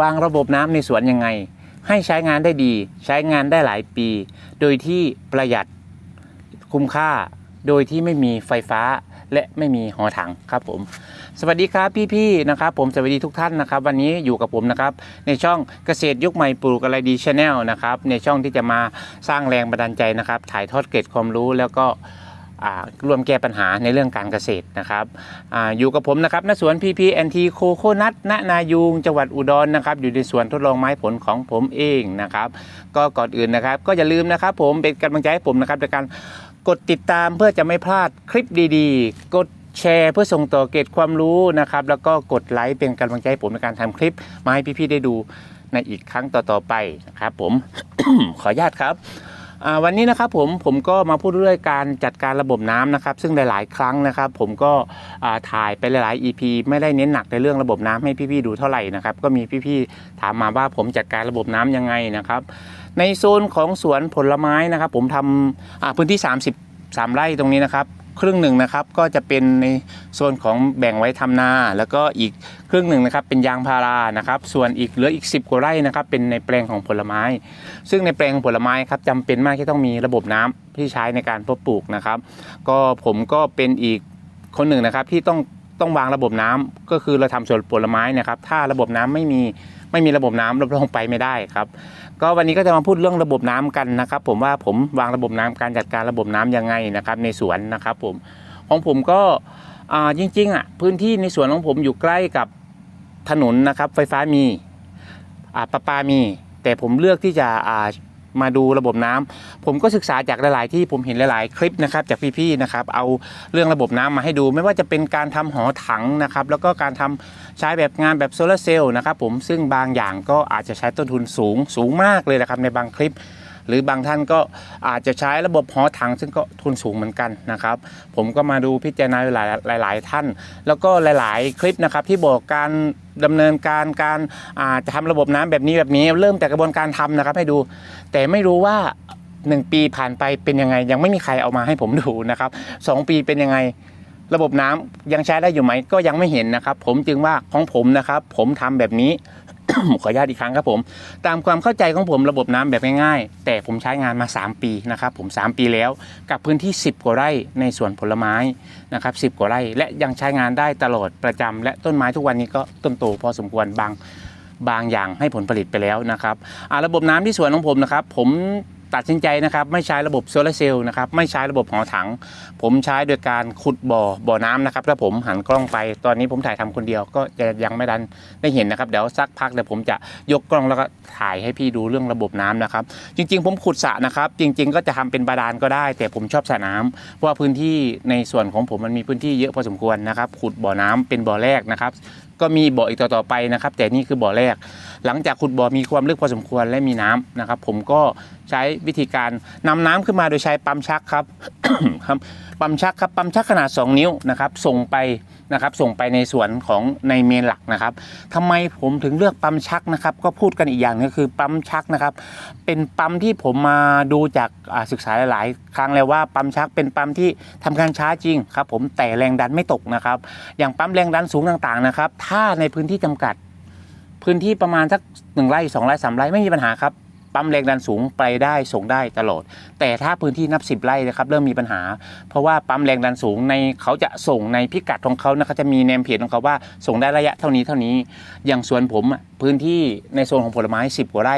วางระบบน้ำในสวนยังไง ให้ใช้งานได้ดี ใช้งานได้หลายปี โดยที่ประหยัดคุ้มค่า โดยที่ไม่มีไฟฟ้าและไม่มีหอถังครับผม สวัสดีครับพี่ๆนะครับผมสวัสดีทุกท่านนะครับ วันนี้อยู่กับผมนะครับในช่องเกษตรยุคใหม่ปลูกอะไรดีชาแนลนะครับในช่องที่จะมาสร้างแรงบันดาลใจนะครับถ่ายทอดเกร็ดความรู้แล้วก็ ร่วมแก้ปัญหาในเรื่องการเกษตรนะครับออยู่กับผมนะครับณสวนพีพีแอนทีโคโคนัทณนายูงจังหวัดอุดรนะครับ อยู่ในสวนทดลองไม้ผลของผมเองนะครับ ก็ก่อนอื่นนะครับ ก็อย่าลืมนะครับ ผมเป็นกำลังใจให้ผมนะครับในการกดติดตามเพื่อจะไม่พลาดคลิปดีๆ กดแชร์เพื่อส่งต่อเกร็ดความรู้นะครับ แล้วก็กดไลค์เป็นกำลังใจให้ผมในการทำคลิปมาให้พี่ๆได้ดูในอีกครั้งต่อๆไปนะครับ ผมขออนุญาตครับ วันนี้นะครับผมผมก็มาพูดเรื่องการจัดการระบบน้ำนะครับ ซึ่งหลาย ๆ ครั้งนะครับ ผมก็ถ่ายไปหลาย ๆ EP ไม่ได้เน้นหนักในเรื่องระบบน้ำให้พี่ ๆ ดูเท่าไหร่นะครับ ก็มีพี่ ๆ ถามมาว่าผมจัดการระบบน้ำยังไงนะครับ ในโซนของสวนผลไม้นะครับ ผมทำพื้นที่33ไร่ตรงนี้นะครับ ครึ่งหนึ่งนะครับก็จะเป็นในโซนของแบ่งไว้ทำนา แล้วก็อีกครึ่งหนึ่งนะครับเป็นยางพารานะครับ ส่วนอีกเหลืออีก 10กว่าไร่นะครับเป็นในแปลงของผลไม้ ซึ่งในแปลงผลไม้ครับจำเป็นมากที่ต้องมีระบบน้ำที่ใช้ในการเพาะปลูกนะครับ ก็ผมก็เป็นอีกคนหนึ่งนะครับที่ต้องต้องวางระบบน้ำก็คือเราทำสวนผลไม้นะครับ ถ้าระบบน้ำไม่มี ไม่มีระบบน้ำรับรองไปไม่ได้ครับ ก็วันนี้ก็จะมาพูดเรื่องระบบน้ำกันนะครับ ผมว่าผมวางระบบน้ำการจัดการระบบน้ำยังไงนะครับ ในสวนนะครับ ผมของผมก็จริงๆอะพื้นที่ในสวนของผมอยู่ใกล้กับถนนนะครับ ไฟฟ้ามีอ่าประปามี แต่ผมเลือกที่จะ มาดูระบบน้ำผมก็ศึกษาจากหลาย ๆ ที่ผมเห็นหลาย ๆ คลิปนะครับจากพี่ ๆ นะครับ เอาเรื่องระบบน้ำมาให้ดู ไม่ว่าจะเป็นการทำหอถังนะครับ แล้วก็การทำใช้แบบงานแบบโซลาร์เซลล์นะครับผมซึ่งบางอย่างก็อาจจะใช้ต้นทุนสูงสูงมากเลยนะครับในบางคลิป หรือบางท่านก็อาจจะใช้ระบบหอถังซึ่งก็ทุนสูงเหมือนกันนะครับ ผมก็มาดูพิจารณาหลายหลายท่าน แล้วก็หลาย ๆ คลิปนะครับที่บอกการดำเนินการการอาจะทำระบบน้ำแบบนี้แบบนี้ เริ่มแต่กระบวนการทำนะครับให้ดู แต่ไม่รู้ว่า1ปีผ่านไปเป็นยังไง ยังไม่มีใครเอามาให้ผมดูนะครับสองปีเป็นยังไงระบบน้ำยังใช้ได้อยู่ไหมก็ยังไม่เห็นนะครับ ผมจึงว่าของผมนะครับ ผมทำแบบนี้ ขออนุญาตอีกครั้งครับผม ตามความเข้าใจของผมระบบน้ำแบบง่ายๆ แต่ผมใช้งานมา 3 ปีนะครับผม 3 ปีแล้วกับพื้นที่ 10 กว่าไร่ในสวนผลไม้นะครับสิกว่าไร่ และยังใช้งานได้ตลอดประจำและต้นไม้ทุกวันนี้ก็ต้นโตพอสมควรบางบางอย่างให้ผลผลิตไปแล้วนะครับระบบน้ำที่สวนของผมนะครับผม ตัดสินใจนะครับไม่ใช้ระบบโซลาร์เซลล์นะครับไม่ใช้ระบบหอถัง ผมใช้โดยการขุดบ่อบ่อน้ำนะครับถ้าผมหันกล้องไปตอนนี้ผมถ่ายทำคนเดียวก็จะยังไม่ดันได้เห็นนะครับเดี๋ยวสักพักเดี๋ยวผมจะยกกล้องแล้วก็ถ่ายให้พี่ดูเรื่องระบบน้ำนะครับ จริง ๆ ผมขุดสระนะครับ จริง ๆ ก็จะทำเป็นบาดาลก็ได้ แต่ผมชอบสระน้ำเพราะว่าพื้นที่ในส่วนของผมมันมีพื้นที่เยอะพอสมควรนะครับขุดบ่อน้ำเป็นบ่อแรกนะครับก็มีบ่ออีกต่อๆไปนะครับ แต่นี่คือบ่อแรก หลังจากขุดบ่อมีความลึกพอสมควรและมีน้ำนะครับ ผมก็ใช้วิธีการนำน้ำขึ้นมาโดยใช้ปั๊มชักครับ ครับปั๊มชักครับปั๊มชักขนาด 2 นิ้วนะครับ ส่งไป นะครับส่งไปในส่วนของในเมนหลักนะครับทำไมผมถึงเลือกปั๊มชักนะครับ ก็พูดกันอีกอย่างนึงก็คือปั๊มชักนะครับ เป็นปั๊มที่ผมมาดูจากศึกษาหลาย ๆ ครั้งแล้วว่าปั๊มชักเป็นปั๊มที่ทำการช้าจริงครับผมแต่แรงดันไม่ตกนะครับ อย่างปั๊มแรงดันสูงต่าง ๆ นะครับ ถ้าในพื้นที่จำกัด พื้นที่ประมาณสักหนึ่งไร่สองไร่สามไร่ไม่มีปัญหาครับ ปั๊มแรงดันสูงไปได้ส่งได้ตลอด แต่ถ้าพื้นที่นับสิบไร่นะครับเริ่มมีปัญหา เพราะว่าปั๊มแรงดันสูงในเขาจะส่งในพิกัดของเขานะครับจะมีเนมเพจของเขาว่าส่งได้ระยะเท่านี้เท่านี้ อย่างสวนผมอะพื้นที่ในโซนของผลไม้ 10 กว่าไร่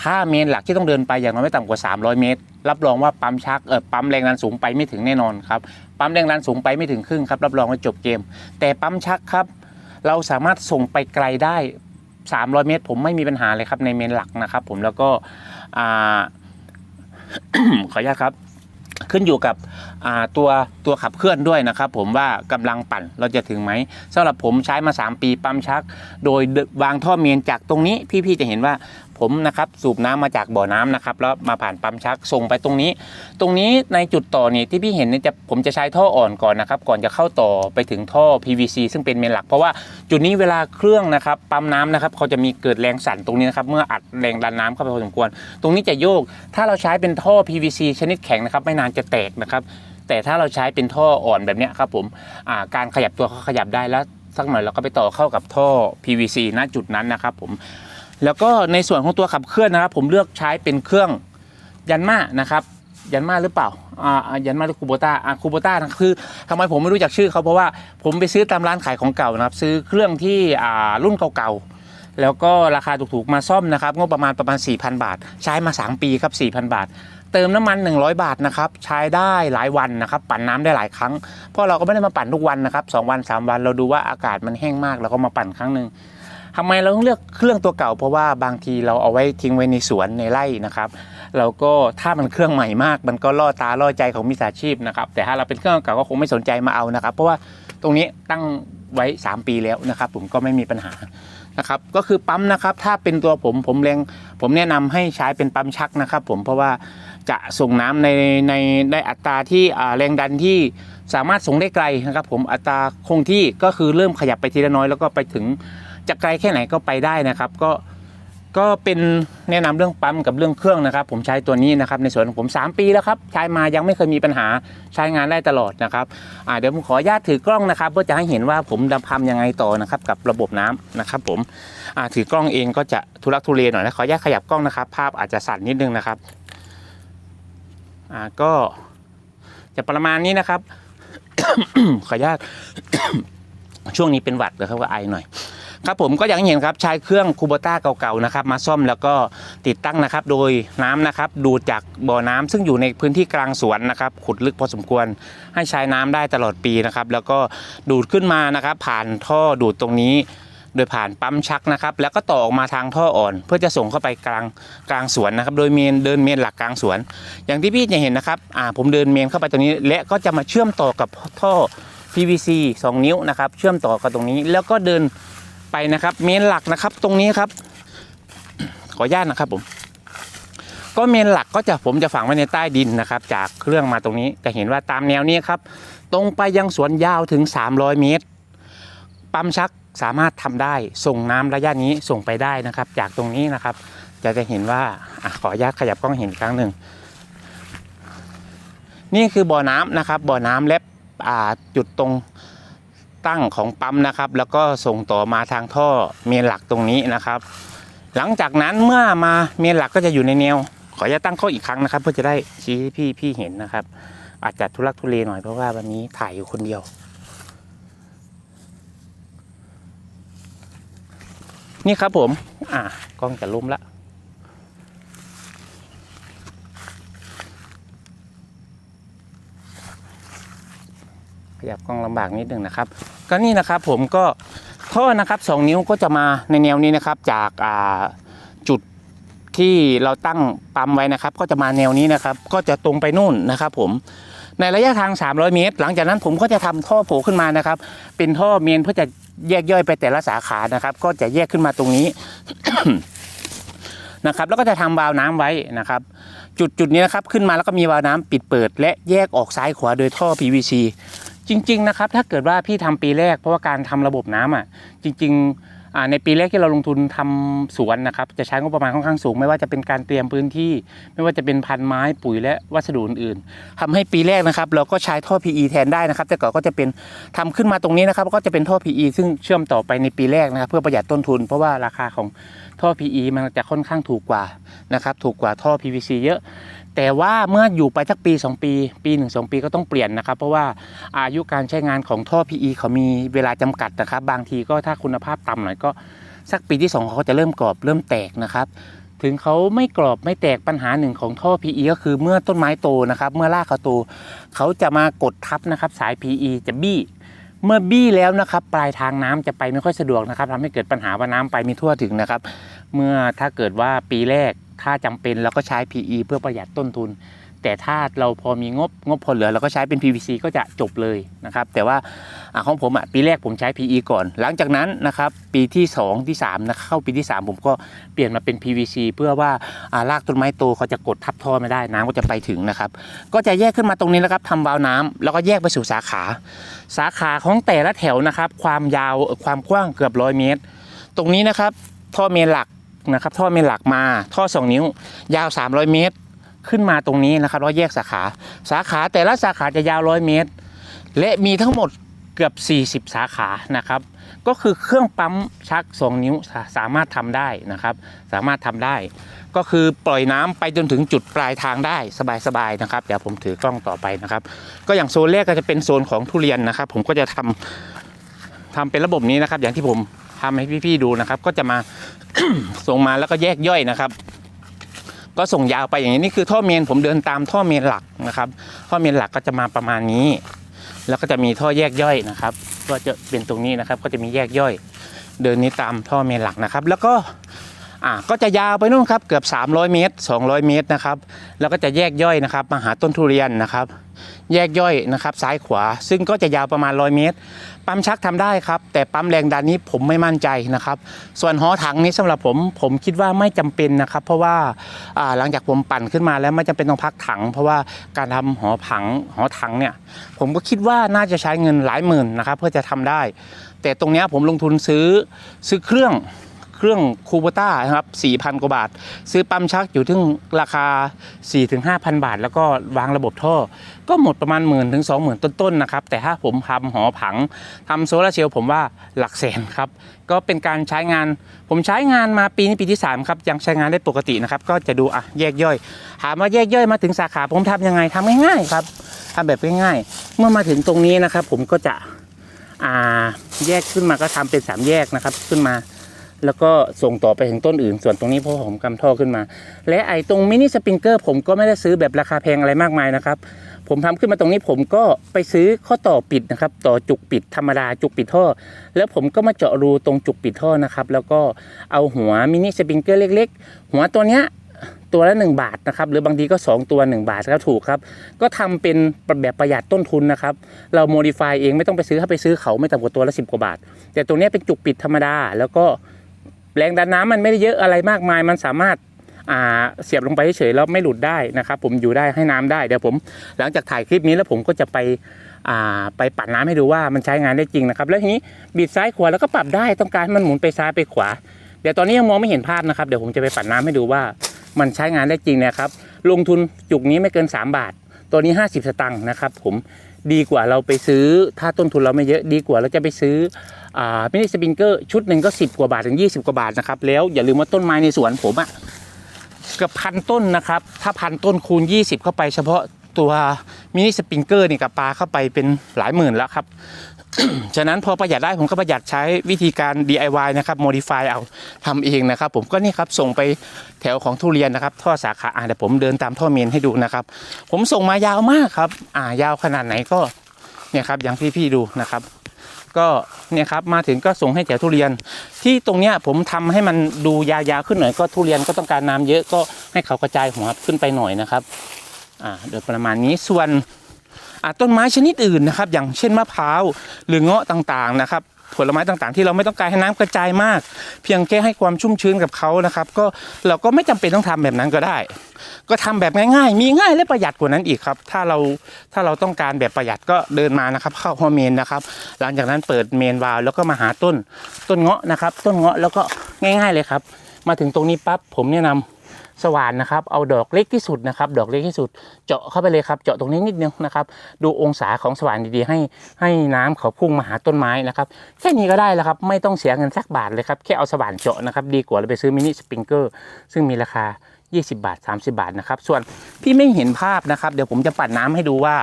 ถ้าเมนหลักที่ต้องเดินไปอย่างน้อยไม่ต่ำกว่า 300 เมตร รับรองว่าปั๊มชักเออปั๊มแรงดันสูงไปไม่ถึงแน่นอนครับปั๊มแรงดันสูงไปไม่ถึงครึ่งครับรับรองว่าจบเกม แต่ปั๊มชักครับเราสามารถส่งไปไกลได้ 300 เมตร ผมไม่มีปัญหาเลยครับในเมนหลักนะครับ ผมแล้วก็ขออนุญาตครับ ขึ้นอยู่กับตัวตัวขับเคลื่อนด้วยนะครับ ผมว่ากำลังปั่นเราจะถึงไหมสำหรับผมใช้มา 3 ปีปั๊มชัก โดยวางท่อเมนจากตรงนี้พี่ๆจะเห็นว่า ผมนะครับสูบน้ำมาจากบ่อน้ำนะครับแล้วมาผ่านปั๊มชักส่งไปตรงนี้ ตรงนี้ในจุดต่อนี่ที่พี่เห็นเนี่ยจะผมจะใช้ท่ออ่อนก่อนนะครับก่อนจะเข้าต่อไปถึงท่อ PVC ซึ่งเป็นเมนหลัก เพราะว่าจุดนี้เวลาเครื่องนะครับปั๊มน้ำนะครับเขาจะมีเกิดแรงสั่นตรงนี้นะครับเมื่ออัดแรงดันน้ำเข้าไปพอสมควร ตรงนี้จะโยก ถ้าเราใช้เป็นท่อ PVC ชนิดแข็งนะครับไม่นานจะแตกนะครับแต่ถ้าเราใช้เป็นท่ออ่อนแบบนี้ครับผมการขยับตัวเขาขยับได้แล้วสักหน่อยเราก็ไปต่อเข้ากับท่อ PVC ณจุดนั้นนะครับผม แล้วก็ในส่วนของตัวขับเคลื่อนนะครับ ผมเลือกใช้เป็นเครื่องยันมานะครับยันมาหรือเปล่าอ่ายันมาหรือคูโบต้าอ่าคูโบต้านะคือทำไมผมไม่รู้จักชื่อเขาเพราะว่าผมไปซื้อตามร้านขายของเก่านะครับ ซื้อเครื่องที่อ่ารุ่นเก่าๆ แล้วก็ราคาถูกๆมาซ่อมนะครับงบประมาณประมาณ 4,000 บาท ใช้มา 3 ปีครับ 4,000 บาท เติมน้ำมัน 100 บาทนะครับใช้ได้หลายวันนะครับ ปั่นน้ำได้หลายครั้งเพราะเราก็ไม่ได้มาปั่นทุกวันนะครับ2วัน 3 วันเราดูว่าอากาศมันแห้งมากเราก็มาปั่นครั้งหนึ่ง ทำไมเราต้องเลือกเครื่องตัวเก่า เพราะว่าบางทีเราเอาไว้ทิ้งไว้ในสวนในไร่นะครับเราก็ถ้ามันเครื่องใหม่มาก มันก็ล่อตาล่อใจของมิจฉาชีพนะครับแต่ถ้าเราเป็นเครื่องเก่าก็คงไม่สนใจมาเอานะครับ เพราะว่าตรงนี้ตั้งไว้ 3 ปีแล้วนะครับ ผมก็ไม่มีปัญหานะครับก็คือปั๊มนะครับถ้าเป็นตัวผมผมแรงผมแนะนำให้ใช้เป็นปั๊มชักนะครับ ผมเพราะว่าจะส่งน้ำในในในอัตราที่แรงดันที่สามารถส่งได้ไกลนะครับ ผมอัตราคงที่ก็คือเริ่มขยับไปทีละน้อยแล้วก็ไปถึง จะไกลแค่ไหนก็ไปได้นะครับ ก็ก็เป็นแนะนำเรื่องปั๊มกับเรื่องเครื่องนะครับ ผมใช้ตัวนี้นะครับในส่วนของผม 3 ปีแล้วครับใช้มายังไม่เคยมีปัญหาใช้งานได้ตลอดนะครับอ่าเดี๋ยวผมขออนุญาตถือกล้องนะครับเพื่อจะให้เห็นว่าผมดำทำยังไงต่อนะครับกับระบบน้ำนะครับ ผมอ่าถือกล้องเองก็จะทุลักทุเลหน่อยนะขออนุญาตขยับกล้องนะครับ ภาพอาจจะสั่นนิดนึงนะครับอ่าก็จะประมาณนี้นะครับ ขออนุญาตช่วงนี้เป็นหวัดนะครับก็ไอหน่อย ครับผมก็อย่างที่เห็นครับใช้เครื่องคูโบต้าเก่าๆนะครับมาซ่อมแล้วก็ติดตั้งนะครับ โดยน้ำนะครับดูดจากบ่อน้ำซึ่งอยู่ในพื้นที่กลางสวนนะครับขุดลึกพอสมควรให้ใช้น้ำได้ตลอดปีนะครับ แล้วก็ดูดขึ้นมานะครับ ผ่านท่อดูดตรงนี้โดยผ่านปั๊มชักนะครับ แล้วก็ต่อออกมาทางท่ออ่อน เพื่อจะส่งเข้าไปกลางกลางสวนนะครับ โดยเมนเดินเมนหลักกลางสวน อย่างที่พี่จะเห็นนะครับอ่าผมเดินเมนเข้าไปตรงนี้ และก็จะมาเชื่อมต่อกับท่อ PVC 2 นิ้วนะครับ เชื่อมต่อกับตรงนี้ แล้วก็เดิน ไปนะครับเมนหลักนะครับตรงนี้ครับ ขออนุญาตนะครับผม ก็เมนหลักก็จะผมจะฝังไว้ในใต้ดินนะครับ จากเครื่องมาตรงนี้จะเห็นว่าตามแนวนี้ครับ ตรงไปยังสวนยาวถึง 300 เมตร ปั๊มชักสามารถทำได้ส่งน้ำระยะนี้ส่งไปได้นะครับ จากตรงนี้นะครับ จะจะเห็นว่าอขออนุญาตขยับกล้องเห็นอีกครั้งหนึ่งนี่คือบ่อน้ำนะครับ บ่อน้ำและจุดตรง ตั้งของปั๊มนะครับ แล้วก็ส่งต่อมาทางท่อเมนหลักตรงนี้นะครับ หลังจากนั้นเมื่อมาเมนหลักก็จะอยู่ในแนว ขออนุญาตตั้งข้ออีกครั้งนะครับ เพื่อจะได้ชี้ให้พี่พี่เห็นนะครับ อาจจะทุลักทุเลหน่อยเพราะว่าวันนี้ถ่ายอยู่คนเดียว นี่ครับผม อ่ากล้องจะล้มละ ขยับกล้องลำบากนิดหนึ่งนะครับ ก็นี่นะครับผมก็ท่อนะครับสองนิ้วก็จะมาในแนวนี้นะครับ จากจุดที่เราตั้งปั๊มไว้นะครับ ก็จะมาแนวนี้นะครับ ก็จะตรงไปนู่นนะครับ ผมในระยะทาง 300 เมตร หลังจากนั้นผมก็จะทำท่อโผล่ขึ้นมานะครับ เป็นท่อเมนเพื่อจะแยกย่อยไปแต่ละสาขานะครับ ก็จะแยกขึ้นมาตรงนี้นะครับ แล้วก็จะทำวาล์วน้ำไว้นะครับ จุดจุดนี้นะครับขึ้นมาแล้วก็มีวาล์วน้ำปิดเปิด และแยกออกซ้ายขวาโดยท่อ PVC จริง ๆ นะครับ ถ้าเกิดว่าพี่ทำปีแรก เพราะว่าการทำระบบน้ำอะ จริง ๆ ในปีแรกที่เราลงทุนทำสวนนะครับ จะใช้งบประมาณค่อนข้างสูง ไม่ว่าจะเป็นการเตรียมพื้นที่ ไม่ว่าจะเป็นพันไม้ปุ๋ยและวัสดุอื่นๆทำให้ปีแรกนะครับ เราก็ใช้ท่อ PE แทนได้นะครับ แต่ก่อนก็จะเป็นทำขึ้นมาตรงนี้นะครับ ก็จะเป็นท่อ PE ซึ่งเชื่อมต่อไปในปีแรกนะครับ เพื่อประหยัดต้นทุน เพราะว่าราคาของท่อ PE มันจะค่อนข้างถูกกว่านะครับ ถูกกว่าท่อ PVC เยอะ แต่ว่าเมื่ออยู่ไปสักปี 2 ปี ปี 1 2 ปีก็ต้องเปลี่ยนนะครับ เพราะว่าอายุการใช้งานของท่อ PE เขามีเวลาจำกัดนะครับ บางทีก็ถ้าคุณภาพต่ำหน่อยก็สักปีที่ 2 เขาก็จะเริ่มกรอบเริ่มแตกนะครับ ถึงเขาไม่กรอบไม่แตกปัญหาหนึ่งของท่อ PE ก็คือเมื่อต้นไม้โตนะครับ เมื่อรากเขาโตเขาจะมากดทับนะครับ สาย PE จะบี้เมื่อบี้แล้วนะครับปลายทางน้ำจะไปไม่ค่อยสะดวกนะครับทำให้เกิดปัญหาว่าน้ำไปไม่ทั่วถึงนะครับ เมื่อถ้าเกิดว่าปีแรก ถ้าจำเป็นเราก็ใช้ PE เพื่อประหยัดต้นทุน แต่ถ้าเราพอมีงบงบพอเหลือเราก็ใช้เป็น PVC ก็จะจบเลยนะครับ แต่ว่าอของผมอะปีแรกผมใช้ PE ก่อน หลังจากนั้นนะครับปีที่ 2 ที่3นะเข้าปีที่ 3 ผมก็เปลี่ยนมาเป็น PVC เพื่อว่าอ่ารากต้นไม้โตเขาจะกดทับท่อไม่ได้น้ำก็จะไปถึงนะครับ ก็จะแยกขึ้นมาตรงนี้นะครับทำวาล์วน้ำแล้วก็แยกไปสู่สาขา สาขาของแต่ละแถวนะครับ ความยาวความกว้างเกือบร้อยเมตร ตรงนี้นะครับท่อเมนหลัก นะครับท่อเมนหลักมาท่อ 2 นิ้ว ยาว 300 เมตร ขึ้นมาตรงนี้นะครับแล้วแยกสาขาสาขาแต่ละสาขาจะยาว 100 เมตร และมีทั้งหมดเกือบ 40 สาขานะครับ ก็คือเครื่องปั๊มชัก 2 นิ้วสาสามารถทำได้นะครับ สามารถทำได้ ก็คือปล่อยน้ำไปจนถึงจุดปลายทางได้สบายๆนะครับเดี๋ยวผมถือกล้องต่อไปนะครับ ก็อย่างโซนแรกก็จะเป็นโซนของทุเรียนนะครับ ผมก็จะทำทำเป็นระบบนี้นะครับ อย่างที่ผม ทำให้พี่ๆดูนะครับ ก็จะมาส่งมาแล้วก็แยกย่อยนะครับ ก็ส่งยาวไปอย่างนี้นี่คือท่อเมนผมเดินตามท่อเมนหลักนะครับ ท่อเมนหลักก็จะมาประมาณนี้ แล้วก็จะมีท่อแยกย่อยนะครับ ก็จะเป็นตรงนี้นะครับ ก็จะมีแยกย่อย เดินนี้ตามท่อเมนหลักนะครับ แล้วก็ อ่าก็จะยาวไปนู่นครับเกือบ 300 เมตร 200 เมตรนะครับ แล้วก็จะแยกย่อยนะครับมาหาต้นทุเรียนนะครับ แยกย่อยนะครับซ้ายขวา ซึ่งก็จะยาวประมาณ 100 เมตร ปั๊มชักทำได้ครับ แต่ปั๊มแรงดันนี้ผมไม่มั่นใจนะครับ ส่วนหอถังนี้สำหรับผมผมคิดว่าไม่จำเป็นนะครับ เพราะว่าหลังจากผมปั่นขึ้นมาแล้วไม่จำเป็นต้องพักถัง เพราะว่าการทำหอผังหอถังเนี่ยผมก็คิดว่าน่าจะใช้เงินหลายหมื่นนะครับเพื่อจะทำได้ แต่ตรงนี้ผมลงทุนซื้อซื้อเครื่อง เครื่องคูโบต้านะครับ4,000 กว่าบาท ซื้อปั๊มชักอยู่ที่ราคา 4-5,000 บาท แล้วก็วางระบบท่อ ก็หมดประมาณหมื่นถึงสองหมื่นต้นๆนะครับ แต่ถ้าผมทำหอผังทำโซลาร์เซลล์ผมว่าหลักแสนครับ ก็เป็นการใช้งาน ผมใช้งานมาปีนี้ปีที่ 3 ครับ ยังใช้งานได้ปกตินะครับ ก็จะดูอะแยกย่อย ถามว่าแยกย่อยมาถึงสาขาผมทำยังไงทำง่ายๆครับทำแบบง่ายๆ เมื่อมาถึงตรงนี้นะครับ ผมก็จะอ่าแยกขึ้นมาก็ทำเป็นสามแยกนะครับ ขึ้นมา แล้วก็ส่งต่อไปถึงต้นอื่น ส่วนตรงนี้เพราะผมกำท่อขึ้นมา และไอ้ตรงมินิสปริงเกอร์ผมก็ไม่ได้ซื้อแบบราคาแพงอะไรมากมายนะครับ ผมทำขึ้นมาตรงนี้ผมก็ไปซื้อข้อต่อปิดนะครับ ต่อจุกปิดธรรมดาจุกปิดท่อ แล้วผมก็มาเจาะรูตรงจุกปิดท่อนะครับ แล้วก็เอาหัวมินิสปริงเกอร์เล็ก ๆ หัวตัวเนี้ยตัวละ 1 บาทนะครับหรือบางทีก็ 2 ตัว 1 บาทก็ถูกครับ ก็ทำเป็นแบบประหยัดต้นทุนนะครับ เราโมดิฟายเองไม่ต้องไปซื้อถ้าไปซื้อเขาไม่ต่ำกว่าตัวละ 10 กว่าบาท แต่ตัวนี้เป็นจุกปิดธรรมดา แล้วก็ แรงดันน้ำมันไม่ได้เยอะอะไรมากมาย มันสามารถาเสียบลงไปเฉยๆแล้วไม่หลุดได้นะครับ ผมอยู่ได้ให้น้ำได้เดี๋ยวผม หลังจากถ่ายคลิปนี้แล้วผมก็จะไปไปปัดน้ำให้ดูว่ามันใช้งานได้จริงนะครับ แล้วทีนี้บิดซ้ายขวาแล้วก็ปรับได้ต้องการให้มันหมุนไปซ้ายไปขวา เดี๋ยวตอนนี้ยังมองไม่เห็นภาพนะครับเดี๋ยวผมจะไปปัดน้ำให้ดูว่ามันใช้งานได้จริงนะครับ ลงทุนจุกนี้ไม่เกิน 3 บาท ตัวนี้ 50 สตังค์นะครับ ผม ดีกว่าเราไปซื้อถ้าต้นทุนเราไม่เยอะดีกว่าเราจะไปซื้ออ่ามินิสปริงเกอร์ชุดหนึ่งก็ 10 กว่าบาทถึง 20 กว่าบาทนะครับ แล้วอย่าลืมว่าต้นไม้ในสวนผมอะเกือบพันต้นนะครับ ถ้าพันต้นคูณ 20 เข้าไปเฉพาะตัวมินิสปริงเกอร์นี่กับปลาเข้าไปเป็นหลายหมื่นแล้วครับ ฉะนั้นพอประหยัดได้ผมก็ประหยัดใช้วิธีการ DIY นะครับ modify เอาทำเองนะครับ ผมก็นี่ครับส่งไปแถวของทุเรียนนะครับท่อสาขาอ่าเดี๋ยวผมเดินตามท่อเมนให้ดูนะครับ ผมส่งมายาวมากครับ อ่ายาวขนาดไหนก็เนี่ยครับอย่างที่พี่ดูนะครับ ก็เนี่ยครับมาถึงก็ส่งให้แถวทุเรียน ที่ตรงเนี้ยผมทำให้มันดูยาวๆขึ้นหน่อยก็ทุเรียนก็ต้องการน้ำเยอะก็ให้เขากระจายหัวขึ้นไปหน่อยนะครับอ่าโดยประมาณนี้ส่วน ต้นไม้ชนิดอื่นนะครับ อย่างเช่นมะพร้าวหรือเงาะต่างๆนะครับผลไม้ต่างๆ ที่เราไม่ต้องการให้น้ำกระจายมาก เพียงแค่ให้ความชุ่มชื้นกับเขานะครับ ก็เราก็ไม่จำเป็นต้องทำแบบนั้นก็ได้ ก็ทำแบบง่ายๆ มีง่ายและประหยัดกว่านั้นอีกครับ ถ้าเราถ้าเราต้องการแบบประหยัดก็เดินมานะครับ เข้าหัวเมนนะครับ หลังจากนั้นเปิดเมนวาล์วแล้วก็มาหาต้นต้นเงาะนะครับ ต้นเงาะแล้วก็ง่าย ๆเลยครับ มาถึงตรงนี้ปั๊บผมแนะนำ สว่านนะครับ เอาดอกเล็กที่สุดนะครับ ดอกเล็กที่สุด เจาะเข้าไปเลยครับ เจาะตรงนี้นิดนึงนะครับ ดูองศาของสว่านดีๆ ให้ให้น้ำเขาพุ่งมาหาต้นไม้นะครับ แค่นี้ก็ได้แล้วครับ ไม่ต้องเสียเงินสักบาทเลยครับ แค่เอาสว่านเจาะนะครับ ดีกว่าเราไปซื้อมินิสปริงเกอร์ ซึ่งมีราคา 20 บาท 30 บาทนะครับ ส่วนพี่ไม่เห็นภาพนะครับ เดี๋ยวผมจะปัดน้ำให้ดูว่า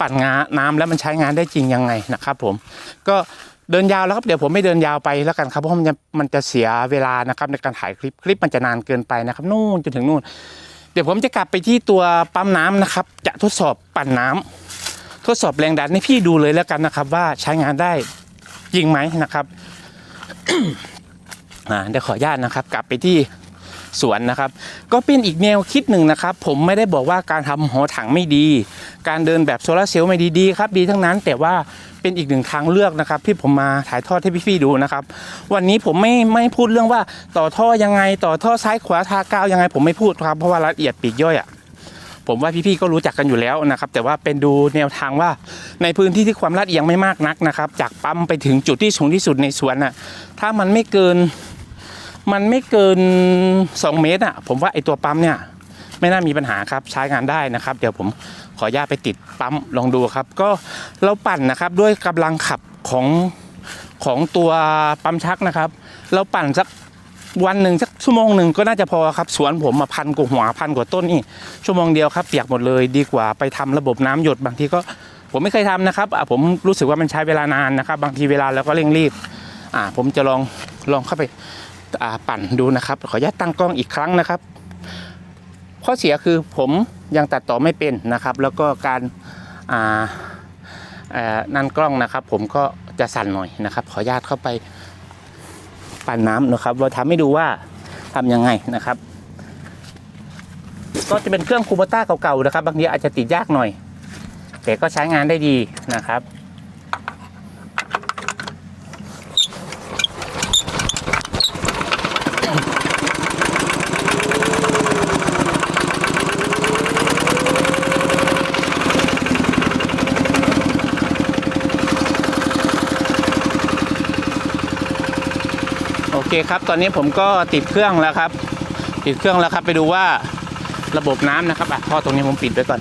ปัดงาน้ำแล้วมันใช้งานได้จริงยังไงนะครับ ผม ก็ เดินยาวแล้วครับเดี๋ยวผมไม่เดินยาวไปแล้วกันครับเพราะมันจะมันจะเสียเวลานะครับในการถ่ายคลิปคลิปมันจะนานเกินไปนะครับนู่นจนถึงนู่น เดี๋ยวผมจะกลับไปที่ตัวปั๊มน้ำนะครับ จะทดสอบปั่นน้ำทดสอบแรงดันให้พี่ดูเลยแล้วกันนะครับ ว่าใช้งานได้จริงไหมนะครับอ่าเดี๋ยวขออนุญาตนะครับ กลับไปที่ สวนนะครับ ก็เป็นอีกแนวคิดหนึ่งนะครับ ผมไม่ได้บอกว่าการทำหอถังไม่ดี การเดินแบบโซลาร์เซลล์ไม่ดีดีครับดีทั้งนั้นแต่ว่าเป็นอีกหนึ่งทางเลือกนะครับที่ผมมาถ่ายทอดให้พี่ๆดูนะครับ วันนี้ผมไม่ไม่พูดเรื่องว่าต่อท่อยังไงต่อท่อซ้ายขวาทากาวยังไง ผมไม่พูดครับเพราะว่ารายละเอียดปีกย่อยอะผมว่าพี่ๆก็รู้จักกันอยู่แล้วนะครับ แต่ว่าเป็นดูแนวทางว่าในพื้นที่ที่ความลาดเอียงไม่มากนักนะครับ จากปั๊มไปถึงจุดที่สูงที่สุดในสวนน่ะถ้ามันไม่เกิน มันไม่เกิน 2 เมตรอะ ผมว่าไอตัวปั๊มเนี่ย ไม่น่ามีปัญหาครับใช้งานได้นะครับ เดี๋ยวผมขออนุญาตไปติดปั๊มลองดูครับ ก็เราปั่นนะครับด้วยกำลังขับของของตัวปั๊มชักนะครับ เราปั่นสักวันหนึ่งสักชั่วโมงหนึ่งก็น่าจะพอครับ สวนผมมาพันกว่าหัวพันกว่าต้นนี่ชั่วโมงเดียวครับเปียกหมดเลยดีกว่าไปทำระบบน้ำหยดบางทีก็ผมไม่เคยทำนะครับผมรู้สึกว่ามันใช้เวลานานนะครับ บางทีเวลาเราก็เร่งรีบ อ่า ผมจะลองลองเข้าไป ปั่นดูนะครับ ขออนุญาตตั้งกล้องอีกครั้งนะครับ ข้อเสียคือผมยังตัดต่อไม่เป็นนะครับ แล้วก็การนั่นกล้องนะครับ ผมก็จะสั่นหน่อยนะครับ ขออนุญาตเข้าไปปั่นน้ำนะครับ เราทำให้ดูว่าทำยังไงนะครับ ก็จะเป็นเครื่องคูโบต้าเก่าๆนะครับ บางทีอาจจะติดยากหน่อย แต่ก็ใช้งานได้ดีนะครับ เคครับตอนนี้ผมก็ติดเครื่องแล้วครับ ติดเครื่องแล้วครับไปดูว่าระบบน้ำนะครับอะท่อตรงนี้ผมปิดไว้ก่อน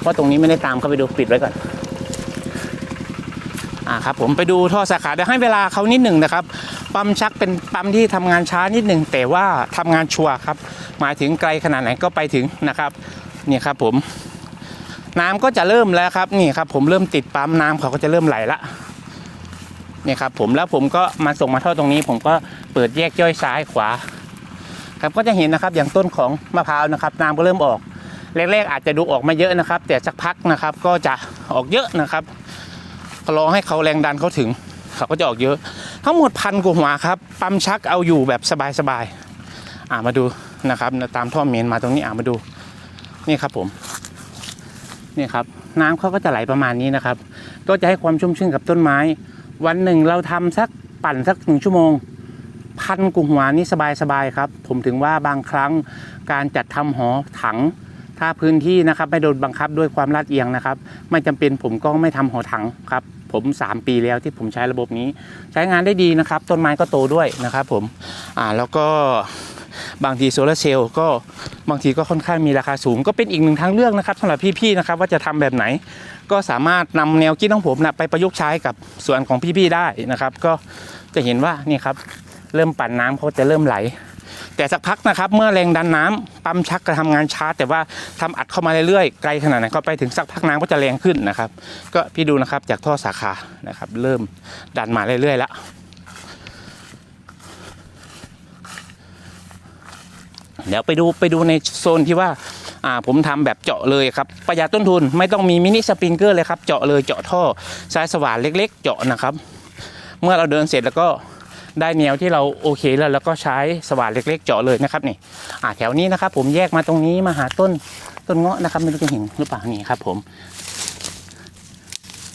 เพราะตรงนี้ไม่ได้ตามเข้าไปดูปิดไว้ก่อนอ่าครับผมไปดูท่อสาขาเดี๋ยวให้เวลาเขานิดหนึ่งนะครับปั๊มชักเป็นปั๊มที่ทำงานช้านิดหนึ่งแต่ว่าทำงานชัวร์ครับ หมายถึงไกลขนาดไหนก็ไปถึงนะครับนี่ครับผมน้ำก็จะเริ่มแล้วครับนี่ครับผมเริ่มติดปั๊มน้ำเขาก็จะเริ่มไหลละ นี่ครับผมแล้วผมก็มาส่งมาท่อตรงนี้ ผมก็เปิดแยกย่อยซ้ายขวา ครับก็จะเห็นนะครับอย่างต้นของมะพร้าวนะครับน้ำก็เริ่มออกแรกๆอาจจะดูออกมาเยอะนะครับ แต่สักพักนะครับก็จะออกเยอะนะครับรอให้เขาแรงดันเขาถึงเขาก็จะออกเยอะ ทั้งหมดพันกว่าหัวครับปั๊มชักเอาอยู่แบบสบายๆอ่ามาดูนะครับ ตามท่อเมนมาตรงนี้อ่ามาดูนี่ครับผมนี่ครับ น้ำเขาก็จะไหลประมาณนี้นะครับ ก็จะให้ความชุ่มชื่นกับต้นไม้ วันหนึ่งเราทำสักปั่นสักหนึ่งชั่วโมง พันกุหัวนี่สบายๆครับ ผมถึงว่าบางครั้งการจัดทำหอถัง ถ้าพื้นที่นะครับไม่โดนบังคับด้วยความลาดเอียงนะครับ ไม่จำเป็นผมก็ไม่ทำหอถังครับผม 3 ปีแล้วที่ผมใช้ระบบนี้ ใช้งานได้ดีนะครับ ต้นไม้ก็โตด้วยนะครับผมอ่าแล้วก็บางทีโซลาร์เซลล์ก็บางทีก็ค่อนข้างมีราคาสูง ก็เป็นอีกหนึ่งทางเลือกนะครับสำหรับพี่ๆนะครับว่าจะทำแบบไหน ก็สามารถนำแนวคิดของผมนะไปประยุกต์ใช้กับส่วนของพี่ๆได้นะครับ ก็จะเห็นว่านี่ครับเริ่มปั่นน้ำเขาจะเริ่มไหล แต่สักพักนะครับ เมื่อแรงดันน้ำปั๊มชักจะทำงานช้า แต่ว่าทำอัดเข้ามาเรื่อยๆไกลขนาดไหนก็ไปถึงสักพักน้ำก็จะแรงขึ้นนะครับ ก็พี่ดูนะครับจากท่อสาขานะครับ เริ่มดันมาเรื่อยๆแล้วเดี๋ยวไปดูไปดูในโซนที่ว่า อ่าผมทำแบบเจาะเลยครับประหยัดต้นทุนไม่ต้องมีมินิสปริงเกอร์เลยครับเจาะเลยเจาะท่อสายสว่านเล็ก ๆ เจาะนะครับ เมื่อเราเดินเสร็จแล้วก็ได้แนวที่เราโอเคแล้วแล้วก็ใช้สว่านเล็ก ๆ เจาะเลยนะครับนี่อ่าแถวนี้นะครับ ผมแยกมาตรงนี้มาหาต้นต้นเงาะนะครับไม่รู้จะเห็นหรือเปล่านี่ครับ ผม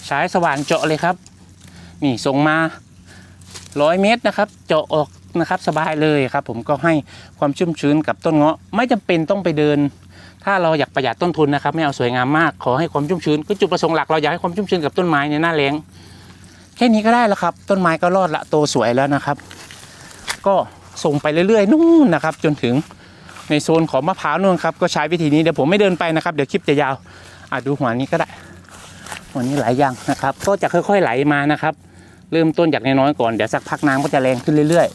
ใช้สว่านเจาะเลยครับ นี่ส่งมาร้อยเมตรนะครับ เจาะออกนะครับสบายเลยครับ ผมก็ให้ความชุ่มชื้นกับต้นเงาะ ไม่จำเป็นต้องไปเดิน ถ้าเราอยากประหยัดต้นทุนนะครับไม่เอาสวยงามมากขอให้ความชุ่มชื้นก็จุดประสงค์หลักเราอยากให้ความชุ่มชื้นกับต้นไม้ในหน้าแล้งแค่นี้ก็ได้แล้วครับ ต้นไม้ก็รอดละโตสวยแล้วนะครับ ก็ส่งไปเรื่อยๆนู่นนะครับ จนถึงในโซนของมะพร้าวนู่นครับก็ใช้วิธีนี้เดี๋ยวผมไม่เดินไปนะครับเดี๋ยวคลิปจะยาวอะดูหัวนี้ก็ได้หัวนี้ไหลยยังนะครับ ก็จะค่อยๆไหลมานะครับ เริ่มต้นจากน้อยๆก่อนเดี๋ยวสักพักน้ำก็จะแรงขึ้นเรื่อย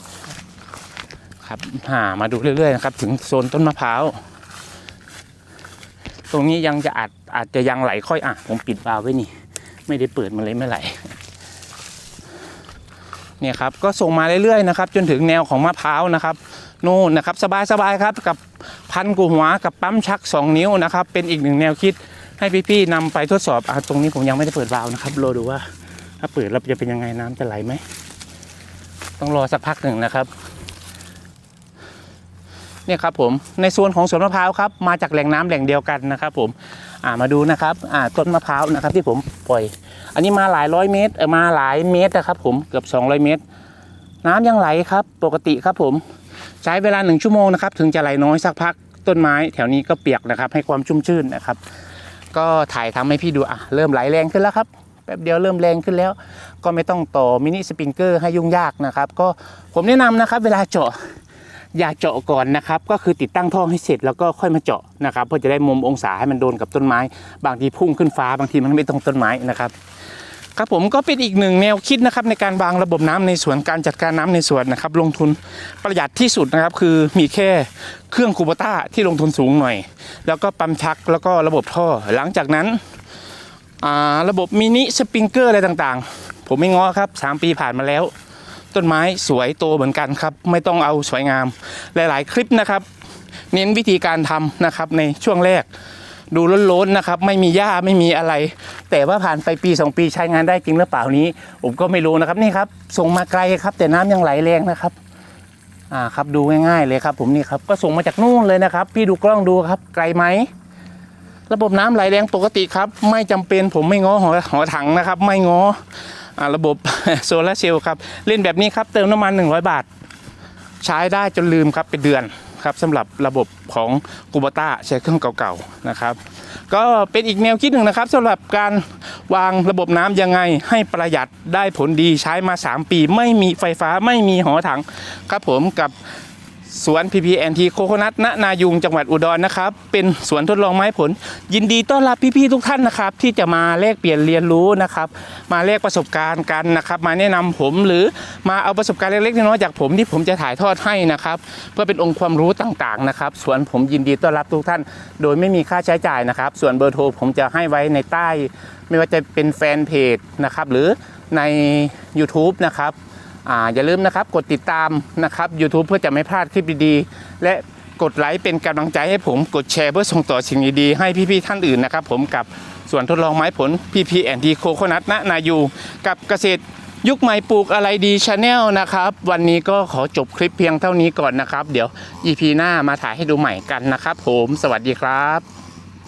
ๆ ครับหามาดูเรื่อยๆนะครับถึงโซนต้นมะพร้าว ตรงนี้ยังจะอาจอาจจะยังไหลค่อยอะผมปิดวาล์วไว้นี่ ไม่ได้เปิดมันเลยไม่ไหลเนี่ยครับก็ส่งมาเรื่อยๆนะครับจนถึงแนวของมะพร้าวนะครับนู่นนะครับสบายๆครับกับพันกูหัวกับปั๊มชัก 2 นิ้วนะครับ เป็นอีกหนึ่งแนวคิดให้พี่ๆนำไปทดสอบอะตรงนี้ผมยังไม่ได้เปิดวาล์วนะครับรอดูว่า ถ้าเปิดแล้วจะเป็นยังไงน้ำจะไหลไหมต้องรอสักพักหนึ่งนะครับ เนี่ยครับผมในส่วนของสวนมะพร้าวครับมาจากแหล่งน้ำแหล่งเดียวกันนะครับผมอ่ามาดูนะครับอ่าต้นมะพร้าวนะครับที่ผมปล่อย อันนี้มาหลายร้อยเมตรเออมาหลายเมตรนะครับผมเกือบ 200 เมตร น้ำยังไหลครับปกติครับผม ใช้เวลาหนึ่งชั่วโมงนะครับถึงจะไหลน้อยสักพักต้นไม้ แถวนี้ก็เปียกนะครับให้ความชุ่มชื่นนะครับ ก็ถ่ายทำให้พี่ดูอะเริ่มไหลแรงขึ้นแล้วครับแป๊บเดียวเริ่มแรงขึ้นแล้ว ก็ไม่ต้องต่อมินิสปริงเกอร์ให้ยุ่งยากนะครับ ก็ผมแนะนำนะครับ เวลาเจาะ อย่าเจาะก่อนนะครับ ก็คือติดตั้งท่อให้เสร็จแล้วก็ค่อยมาเจาะนะครับเพื่อจะได้มุมองศาให้มันโดนกับต้นไม้ บางทีพุ่งขึ้นฟ้าบางทีมันไม่ตรงต้นไม้นะครับครับผมก็เป็นอีกหนึ่งแนวคิดนะครับในการวางระบบน้ำในสวนการจัดการน้ำในสวนนะครับ ลงทุนประหยัดที่สุดนะครับ คือมีแค่เครื่องคูโบต้าที่ลงทุนสูงหน่อย แล้วก็ปั๊มชักแล้วก็ระบบท่อ หลังจากนั้นอ่าระบบมินิสปริงเกอร์อะไรต่างๆ ผมไม่ง้อครับ 3 ปีผ่านมาแล้ว ต้นไม้สวยโตเหมือนกันครับ ไม่ต้องเอาสวยงาม หลาย ๆ คลิปนะครับ เน้นวิธีการทำนะครับในช่วงแรก ดูล้นๆนะครับ ไม่มีหญ้าไม่มีอะไร แต่ว่าผ่านไปปี 2 ปีใช้งานได้จริงหรือเปล่านี้ ผมก็ไม่รู้นะครับนี่ครับส่งมาไกลครับ แต่น้ำยังไหลแรงนะครับอ่าครับดูง่ายๆเลยครับ ผมนี่ครับก็ส่งมาจากนู่นเลยนะครับ พี่ดูกล้องดูครับ ไกลไหมระบบน้ำไหลแรงปกติครับ ไม่จำเป็นผมไม่ง้อหอหอถังนะครับ ไม่ง้อ ระบบโซลาเซลล์ครับเล่นแบบนี้ครับเติมน้ำมัน 100 บาท ใช้ได้จนลืมครับเป็นเดือนครับสำหรับระบบของกูบต้าใช้เครื่องเก่าๆนะครับก็เป็นอีกแนวคิดหนึ่งนะครับสำหรับการวางระบบน้ำยังไงให้ประหยัดได้ผลดีใช้มา 3 ปี ไม่มีไฟฟ้าไม่มีหอถังครับผมกับ สวน PPNT โคโคนัทณนายุงจังหวัดอุดรนะครับ เป็นสวนทดลองไม้ผล ยินดีต้อนรับพี่ๆทุกท่านนะครับ ที่จะมาแลกเปลี่ยนเรียนรู้นะครับ มาแลกประสบการณ์กันนะครับ มาแนะนำผมหรือมาเอาประสบการณ์เล็กๆน้อยๆจากผมที่ผมจะถ่ายทอดให้นะครับ เพื่อเป็นองค์ความรู้ต่างๆนะครับสวนผมยินดีต้อนรับทุกท่าน โดยไม่มีค่าใช้จ่ายนะครับ ส่วนเบอร์โทรผมจะให้ไว้ในใต้ ไม่ว่าจะเป็นแฟนเพจนะครับหรือใน YouTube นะครับ อ่าอย่าลืมนะครับกดติดตามนะครับ YouTube เพื่อจะไม่พลาดคลิปดีๆ และกดไลค์เป็นกำลังใจให้ผมกดแชร์เพื่อส่งต่อสิ่งดีๆให้พี่ๆท่านอื่นนะครับผมกับสวนทดลองไม้ผล PP แอนดีโคโคนัทณนายูกับเกษตรยุคใหม่ปลูกอะไรดีชาแนลนะครับ วันนี้ก็ขอจบคลิปเพียงเท่านี้ก่อนนะครับ เดี๋ยว EP หน้ามาถ่ายให้ดูใหม่กันนะครับผม สวัสดีครับ